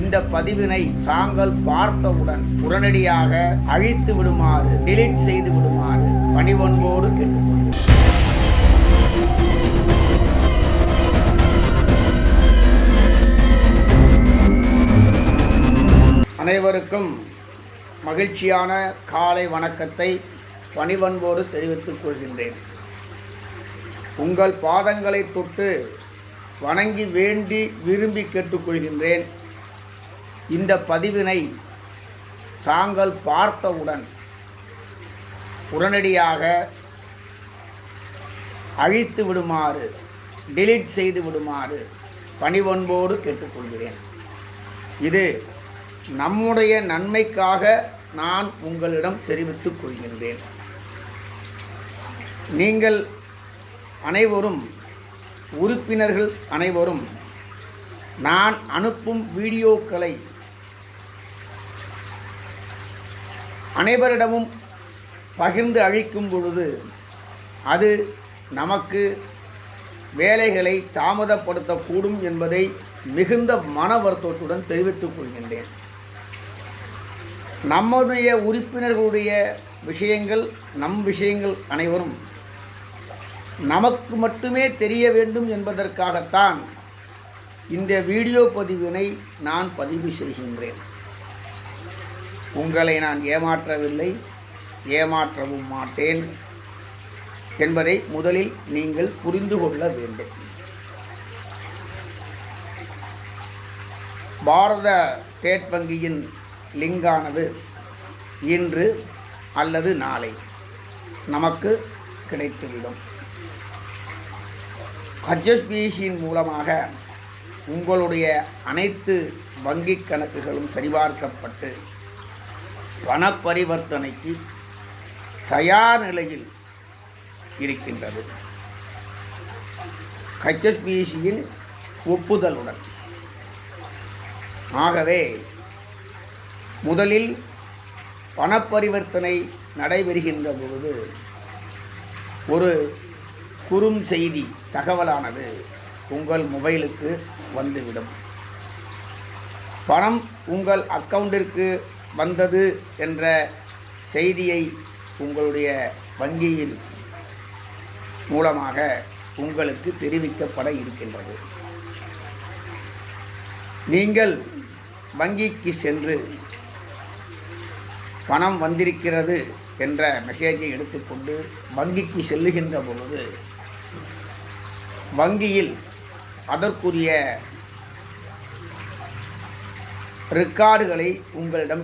இந்த பதிவினை தாங்கள் பார்த்தவுடன் உடனடியாக அழித்து விடுமாறு டிலீட் செய்து விடுமாறு பணிவன்போடு கேட்டுக்கொள்கிறேன். அனைவருக்கும் மகிழ்ச்சியான காலை வணக்கத்தை பணிவன்போடு தெரிவித்துக் கொள்கின்றேன். உங்கள் பாதங்களை தொட்டு வணங்கி வேண்டி விரும்பி கேட்டுக்கொள்கின்றேன். இந்த பதிவினை தாங்கள் பார்த்தவுடன் உடனடியாக அழித்து விடுமாறு டிலீட் செய்து விடுமாறு பணிவன்போடு கேட்டுக்கொள்கிறேன். இது நம்முடைய நன்மைக்காக நான் உங்களிடம் தெரிவித்துக் கொள்கின்றேன். நீங்கள் அனைவரும் உறுப்பினர்கள் அனைவரும் நான் அனுப்பும் வீடியோக்களை அனைவரிடமும் பகிர்ந்து அழிக்கும் பொழுது அது நமக்கு வேலைகளை தாமதப்படுத்தக்கூடும் என்பதை மிகுந்த மன வருத்தத்துடன் தெரிவித்துக் கொள்கின்றேன். நம்முடைய உறுப்பினர்களுடைய விஷயங்கள் நம் விஷயங்கள் அனைவரும் நமக்கு மட்டுமே தெரிய வேண்டும் என்பதற்காகத்தான் இந்த வீடியோ பதிவினை நான் பதிவு செய்கின்றேன். உங்களை நான் ஏமாற்றவில்லை ஏமாற்றவும் மாட்டேன் என்பதை முதலில் நீங்கள் புரிந்து கொள்ள வேண்டும். பாரத ஸ்டேட் வங்கியின் லிங்கானது இன்று அல்லது நாளை நமக்கு கிடைத்துவிடும். ஹச்எஸ்பிசியின் மூலமாக உங்களுடைய அனைத்து வங்கிக் கணக்குகளும் சரிபார்க்கப்பட்டு பண பரிவர்த்தனைக்கு தயார் நிலையில் இருக்கின்றது. ஹெச்எஸ்பிசியின் ஒப்புதலுடன். ஆகவே முதலில் பணப்பரிவர்த்தனை நடைபெறுகின்ற பொழுது ஒரு குறும் செய்தி தகவலானது உங்கள் மொபைலுக்கு வந்துவிடும். பணம் உங்கள் அக்கவுண்டிற்கு வந்தது என்ற செய்தியை உங்களுடைய வங்கியில் மூலமாக உங்களுக்கு தெரிவிக்கப்பட இருக்கின்றது. நீங்கள் வங்கிக்கு சென்று பணம் வந்திருக்கிறது என்ற மெசேஜை எடுத்துக்கொண்டு வங்கிக்கு செல்லுகின்ற பொழுது வங்கியில் அதற்குரிய ரெக்கார்டுகளை உங்களிடம்